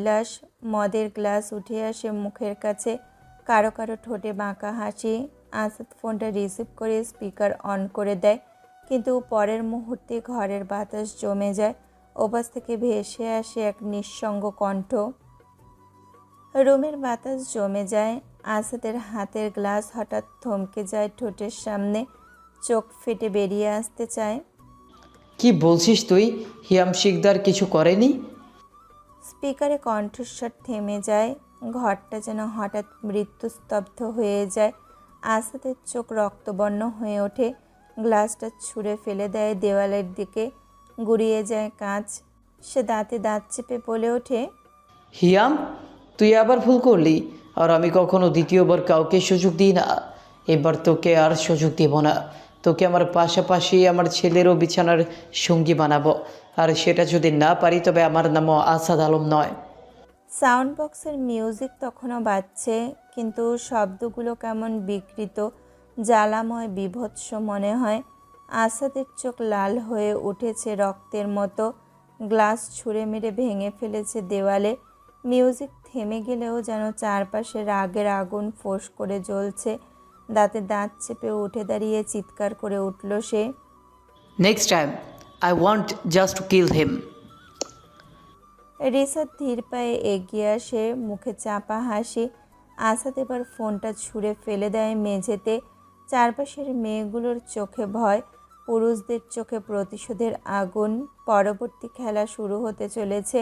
উল্লাস, মদের গ্লাস উঠে আসে মুখের কাছে। কারও কারও ঠোঁটে বাঁকা হাসি। আসাদ ফোনটা রিসিভ করে স্পিকার অন করে দেয়। কিন্তু পরের মুহূর্তে ঘরের বাতাস জমে যায়। ওপাশ থেকে ভেসে আসে এক নিঃসঙ্গ কণ্ঠ। রুমের বাতাস জমে যায়। আসাদের হাতের গ্লাস হঠাৎ থমকে যায় ঠোঁটের সামনে। চোখ ফেটে বেরিয়ে আসতে চায়। কি বলছিস তুই? হিয়াম শিকদার কিছু করেনি? স্পিকারে কণ্ঠস্বর থেমে যায়, ঘরটা যেন হঠাৎ মৃত্যুস্তব্ধ হয়ে যায়। আসাদের চোখ রক্তবর্ণ হয়ে ওঠে, গ্লাসটা ছুঁড়ে ফেলে দেয় দেওয়ালের দিকে, গুড়িয়ে যায় কাঁচ। সে দাঁতে দাঁত চেপে বলে ওঠে, হিয়াম, তুই আবার ভুল করলি, আর আমি কখনো দ্বিতীয়বার কাউকে সুযোগ দিই না। এবার তোকে আর সুযোগ দিব না। তোকে আমার পাশাপাশি আমার ছেলেরও বিছানার সঙ্গী বানাবো। আর সেটা যদি না পারি তবে আমার নামও আসাদ আলম নয়। সাউন্ড বক্সের মিউজিক তখনও বাজছে কিন্তু শব্দগুলো কেমন বিকৃত জ্বালাময় বিভৎস মনে হয়। আসাদের চোখ লাল হয়ে উঠেছে রক্তের মতো গ্লাস ছুঁড়ে মেরে ভেঙে ফেলেছে দেওয়ালে। মিউজিক থেমে গেলেও যেন চারপাশে রাগের আগুন ফোঁস করে জ্বলছে দাঁতে দাঁত চেপে উঠে দাঁড়িয়ে চিৎকার করে উঠল সে। Next time I want just to kill him Risad ধীর পায়ে এগিয়ে আসে, মুখে চাপা হাসি। আসাদ এবার ফোনটা ছুঁড়ে ফেলে দেয় মেঝেতে। চারপাশের মেয়েগুলোর চোখে ভয়, পুরুষদের চোখে প্রতিশোধের আগুন। পরবর্তী খেলা শুরু হতে চলেছে।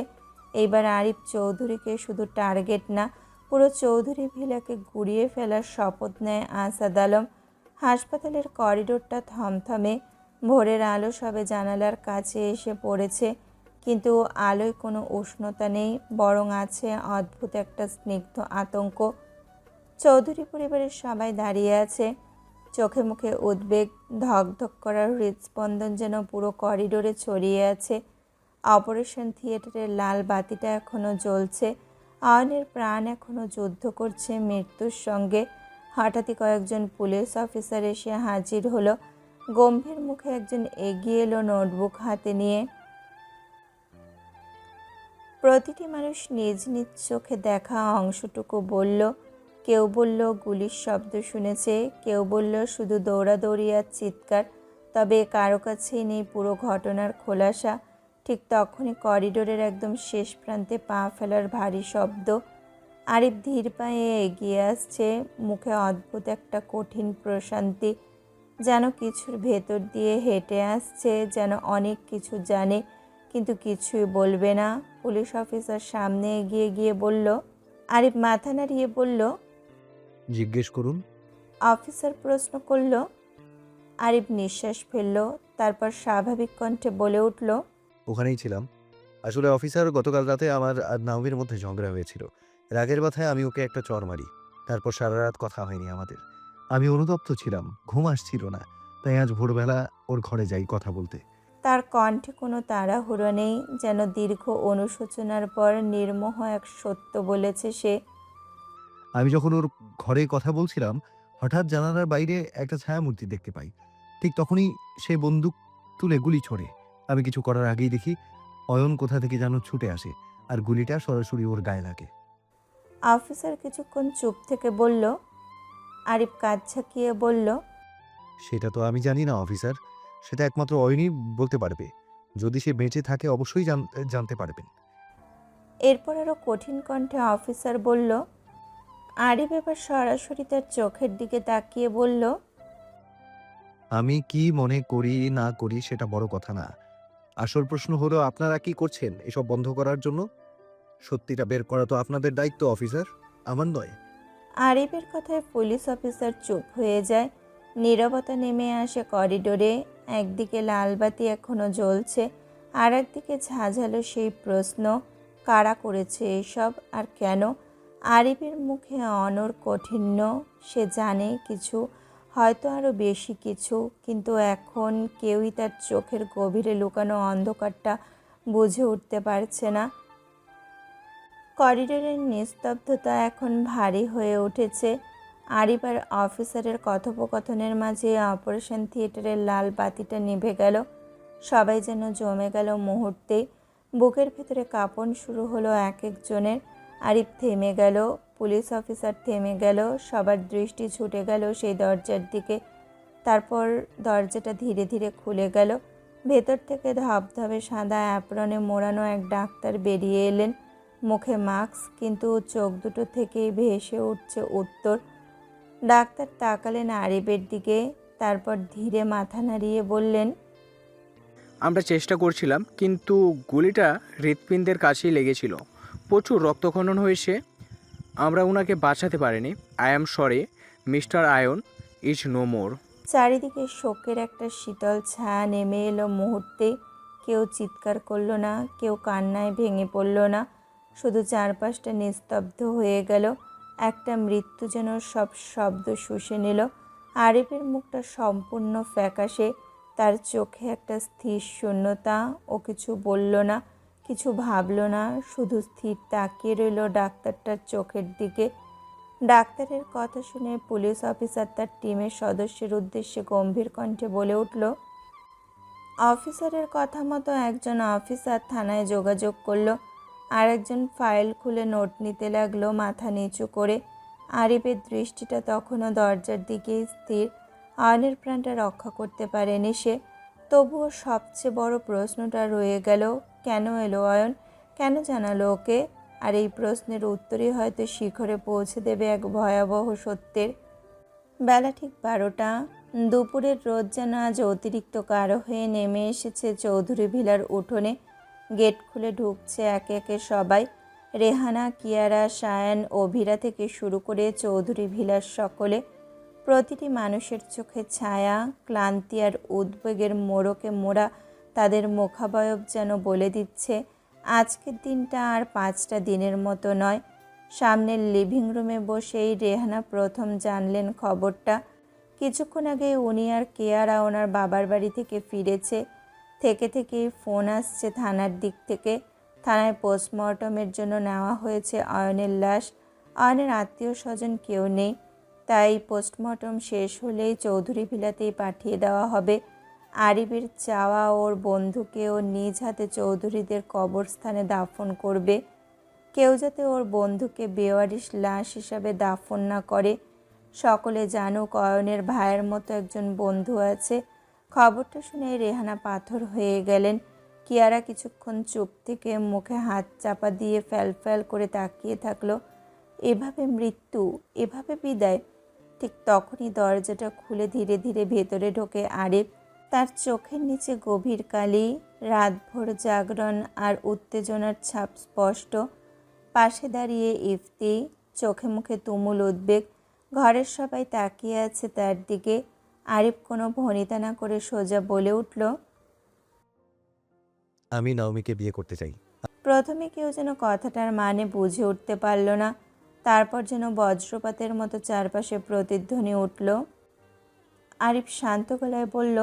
এইবার আরিফ চৌধুরীকে শুধু টার্গেট না, পুরো চৌধুরী ভিলাকে গুড়িয়ে ফেলার শপথ নেয় আসাদ আলম। হাসপাতালের করিডোরটা থমথমে। ভোরের আলো সবে জানালার কাছে এসে পড়েছে, কিন্তু আলোয় কোনো উষ্ণতা নেই, বরং আছে অদ্ভুত একটা স্নিগ্ধ আতঙ্ক। চৌধুরী পরিবারের সবাই দাঁড়িয়ে আছে। চোখে মুখে উদ্বেগ, ধকধক করার হৃদস্পন্দন যেন পুরো করিডোরে ছড়িয়ে আছে। অপারেশন থিয়েটারের লাল বাতিটা এখনও জ্বলছে। আয়নের প্রাণ এখনও যুদ্ধ করছে মৃত্যুর সঙ্গে। হঠাৎই কয়েকজন পুলিশ অফিসার এসে হাজির হলো। গম্ভীর মুখে একজন এগিয়ে এলো নোটবুক হাতে নিয়ে। প্রতিটি মানুষ নিজ নিজ চোখে দেখা অংশটুকু বলল। কেউ বলল গুলির শব্দ শুনেছে, কেউ বলল শুধু দৌড়াদৌড়ি আর চিৎকার, তবে কারও কাছেই নেই পুরো ঘটনার খোলাসা। ঠিক তখনই করিডোরের একদম শেষ প্রান্তে পা ফেলার ভারী শব্দ। আরিফ ধীর পায়ে এগিয়ে আসছে, মুখে অদ্ভুত একটা কঠিন প্রশান্তি। যেন কিছুর ভেতর দিয়ে হেঁটে আসছে যেন অনেক কিছু জানে কিন্তু কিছুই বলবে না। পুলিশ অফিসার সামনে এগিয়ে গিয়ে বলল আরিফ মাথা নাড়িয়ে বলল জিজ্ঞেস করুন। অফিসার প্রশ্ন করল আরিফ নিঃশ্বাস ফেলল তারপর স্বাভাবিক কণ্ঠে বলে উঠল ওখানেই ছিলাম। আসলে অফিসার গতকাল রাতে আমার আর নাওমির মধ্যে ঝগড়া হয়েছিল। রাগের মাথায় আমি ওকে একটা চর মারি। তারপর সারা রাত কথা হয়নি আমাদের। আমি অনুতপ্ত ছিলাম ঘুম আসছিল না তাই আজ ভোরবেলা ওর ঘরে যাই কথা বলতে। তার কণ্ঠে কোনো তাড়াহুড়ো নেই যেন দীর্ঘ অনুশোচনার পর নির্মোহ এক সত্য বলেছে সে। আমি যখন ওর ঘরে কথা বলছিলাম হঠাৎ জানালার বাইরে একটা ছায়ামূর্তি দেখতে পাই। ঠিক তখনই সে বন্দুক তুলে গুলি ছোড়ে। আমি কিছু করার আগেই দেখি অয়ন কোথা থেকে যেন ছুটে আসে আর গুলিটা সরাসরি ওর গায়ে লাগে। অফিসার কিছুক্ষণ চুপ থেকে বলল আরিফ কাজ ঝাঁকিয়ে বলল সেটা তো আমি জানি না অফিসার। সেটা একমাত্র অয়নই বলতে পারবে। যদি সে বেঁচে থাকে অবশ্যই জান- জানতে পারবেন। এরপর আরও কঠিন কণ্ঠে অফিসার বলল আরিফ এবার সরাসরি তার চোখের দিকে তাকিয়ে বলল আমি কি মনে করি না করি সেটা বড় কথা না। আসল প্রশ্ন হলো আপনারা কি করছেন এসব বন্ধ করার জন্য? সত্যিটা বের করা তো আপনাদের দায়িত্ব অফিসার। আমার নয়। আরিফের কথায় পুলিশ অফিসার চুপ হয়ে যায়। নীরবতা নেমে আসে করিডোরে। একদিকে লালবাতি এখনও জ্বলছে আর একদিকে ঝাঁঝালো সেই প্রশ্ন, কারা করেছে এসব আর কেন? আরিফের মুখে অনর কঠিন্য, সে জানে কিছু, হয়তো আরও বেশি কিছু, কিন্তু এখন কেউই তার চোখের গভীরে লুকানো অন্ধকারটা বুঝে উঠতে পারছে না। করিডোরের নিস্তব্ধতা এখন ভারী হয়ে উঠেছে। আরিফ আর অফিসারের কথোপকথনের মাঝে অপারেশন থিয়েটারের লাল বাতিটা নিভে গেল। সবাই যেন জমে গেল মুহূর্তে। বুকের ভেতরে কাঁপন শুরু হলো এক একজনের। আরিফ থেমে গেল, পুলিশ অফিসার থেমে গেল, সবার দৃষ্টি ছুটে গেল সেই দরজার দিকে। তারপর দরজাটা ধীরে ধীরে খুলে গেল। ভেতর থেকে ধবধবে সাদা অ্যাপ্রনে মোড়ানো এক ডাক্তার বেরিয়ে এলেন। মুখে মাস্ক কিন্তু চোখ দুটো থেকেই ভেসে উঠছে উত্তর। ডাক্তার তাকালেন আরিফের দিকে তারপর ধীরে মাথা নাড়িয়ে বললেন আমরা চেষ্টা করছিলাম কিন্তু গুলিটা হৃৎপিণ্ডের কাছেই লেগেছিল। প্রচুর রক্তক্ষরণ হয়েছে। আমরা ওনাকে বাঁচাতে পারিনি। I am sorry mister Ayan is no more. চারিদিকে শোকের একটা শীতল ছায়া নেমে এলো মুহূর্তে। কেউ চিৎকার করল না কেউ কান্নায় ভেঙে পড়ল না। শুধু চারপাশটা নিস্তব্ধ হয়ে গেল। একটা মৃত্যু যেন সব শব্দ শুষে নিল। আরিফের মুখটা সম্পূর্ণ ফ্যাকাশে। তার চোখে একটা স্থির শূন্যতা। ও কিছু বলল না, কিছু ভাবলো না, শুধু স্থির তাকিয়ে রইল ডাক্তারটার চোখের দিকে। ডাক্তারের কথা শুনে পুলিশ অফিসার তার টিমের সদস্যের উদ্দেশ্যে গম্ভীর কণ্ঠে বলে উঠল, অফিসারের কথা মতো একজন অফিসার থানায় যোগাযোগ করল। আর একজন ফাইল খুলে নোট নিতে লাগল মাথা নিচু করে। আরিফের দৃষ্টিটা তখনও দরজার দিকেই স্থির। আয়নের প্রাণটা রক্ষা করতে পারেনি সে। তবুও সবচেয়ে বড় প্রশ্নটা রয়ে গেল, কেন এলো অয়ন কেন জানালো ওকে? আর এই প্রশ্নের উত্তরই হয়তো শিখরে পৌঁছে দেবে এক ভয়াবহ সত্যের। বেলা ঠিক বারোটা। দুপুরের রোদ যেন আজ অতিরিক্ত কারও হয়ে নেমে এসেছে চৌধুরী ভিলার উঠোনে। গেট খুলে ঢুকছে একে একে সবাই। রেহানা, কিয়ারা সায়ান অভিরা থেকে শুরু করে চৌধুরী ভিলার সকলে। প্রতিটি মানুষের চোখে ছায়া, ক্লান্তি আর উদ্বেগের মোড়কে মোড়া তাদের মুখাবয়ব যেন বলে দিচ্ছে, আজকের দিনটা আর পাঁচটা দিনের মতো নয়। সামনের লিভিং রুমে বসেই রেহানা প্রথম জানলেন খবরটা। কিছুক্ষণ আগে উনি আর কেয়ারা ওনার বাবার বাড়ি থেকে ফিরেছে। থেকে থেকেই ফোন আসছে থানার দিক থেকে। থানায় পোস্টমর্টমের জন্য নেওয়া হয়েছে অয়নের লাশ। অয়নের আত্মীয় স্বজন কেউ নেই, তাই পোস্টমর্টম শেষ হলেই চৌধুরী ভিলাতেই পাঠিয়ে দেওয়া হবে। আরিফের চাওয়া ওর বন্ধুকে ও নিজ হাতে চৌধুরীদের কবরস্থানে দাফন করবে। কেউ যাতে ওর বন্ধুকে বেওয়ারিশ লাশ হিসাবে দাফন না করে। সকলে জানুক অয়নের ভাইয়ের মতো একজন বন্ধু আছে। খবরটা শুনে রেহানা পাথর হয়ে গেলেন। কিয়ারা কিছুক্ষণ চুপ থেকে মুখে হাত চাপা দিয়ে ফ্যাল ফ্যাল করে তাকিয়ে থাকল। এভাবে মৃত্যু, এভাবে বিদায়, ঠিক তখনই দরজাটা খুলে ধীরে ধীরে ভেতরে ঢোকে আরিফ। তার চোখের নিচে গভীর কালি, রাতভর জাগরণ আর উত্তেজনার ছাপ স্পষ্ট। পাশে দাঁড়িয়ে ইফতি, চোখে মুখে তুমুল উদ্বেগ। ঘরের সবাই তাকিয়ে আছে তার দিকে। আরিফ কোনো ভনিতা না করে সোজা বলে উঠল আমি নাওমিকে বিয়ে করতে চাই। প্রথমে কেউ যেন কথাটার মানে বুঝে উঠতে পারল না তারপর যেন বজ্রপাতের মতো চারপাশে প্রতিধ্বনি উঠল। আরিফ শান্ত গলায় বলল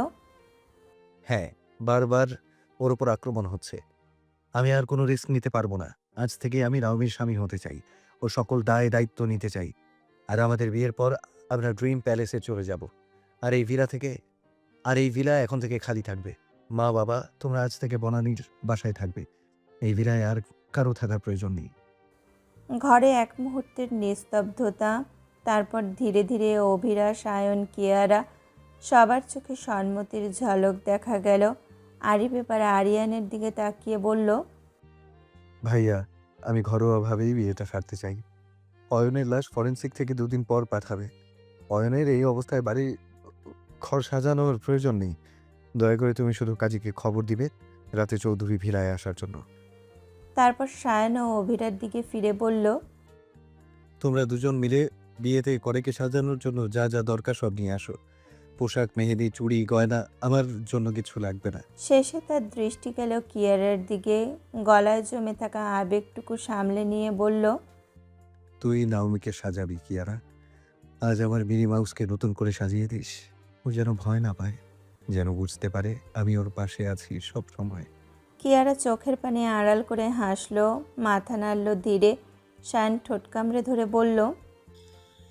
হ্যাঁ বারবার ওর ওপর আক্রমণ হচ্ছে। আমি আর কোনো রিস্ক নিতে পারব না। আজ থেকে আমি নাওমির স্বামী হতে চাই। ও সকল দায় দায়িত্ব নিতে চাই। আর আমাদের বিয়ের পর আমরা ড্রিম প্যালেসে চলে যাব। আর এই ভিলা থেকে আর এই ভিলা এখন থেকে খালি থাকবে। মা বাবা তোমরা আজ থেকে বনানীর বাসায় থাকবে। এই ভিলায় আর কারও থাকার প্রয়োজন নেই। ঘরে এক মুহূর্তের নিস্তব্ধতা তারপর ধীরে ধীরে অভিরা সায়ন কিয়ারা সবার চোখে সম্মতির ঝলক দেখা গেল। আরিফ এবার আরিয়ানের দিকে তাকিয়ে বলল ভাইয়া আমি ঘরোয়াভাবেই বিয়েটা সারতে চাই। অয়নের লাশ ফরেন্সিক থেকে দুদিন পর পাঠাবে। অয়নের এই অবস্থায় বাড়ি ঘর সাজানোর প্রয়োজন নেই। দয়া করে তুমি শুধু কাজীকে খবর দিবে রাতে চৌধুরী ভিলায় আসার জন্য। তারপর সায়ন ও অভিরার দিকে ফিরে বলল তোমরা দুজন মিলে বিয়েতে করেকে সাজানোর জন্য যা যা দরকার সব নিয়ে আসো। পোশাক মেহেদি চুড়ি গয়না আমার জন্য কিছু লাগবে না। শেষে তার দৃষ্টি গেল কিয়ারের দিকে গলায় জমে থাকা আবেগটুকু সামলে নিয়ে বলল তুই নাওমিকে সাজাবি কিয়ারা। আজ আমার মিনি মাউসকে নতুন করে সাজিয়ে দিস। ও যেন ভয় না পায় যেন বুঝতে পারে আমি ওর পাশে আছি সব সময়। কিয়ারা চোখের পানি আড়াল করে হাসলো মাথা নাড়ল ধীরে শায়ন ঠোঁট কামড়ে ধরে বলল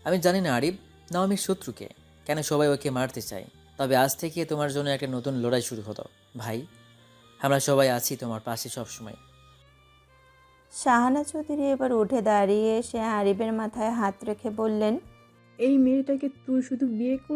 আমি জানি না আরিফ আমি শত্রুকে। কেন সবাই ওকে মারতে চায়? তবে আজ থেকে তোমার জন্য একটা নতুন লড়াই শুরু হতো। ভাই আমরা সবাই আছি তোমার পাশে সবসময় শাহানা চৌধুরী এবার উঠে দাঁড়িয়ে সে আরিফের মাথায় হাত রেখে বললেন এই মেয়েটাকে তুই শুধু বিয়ে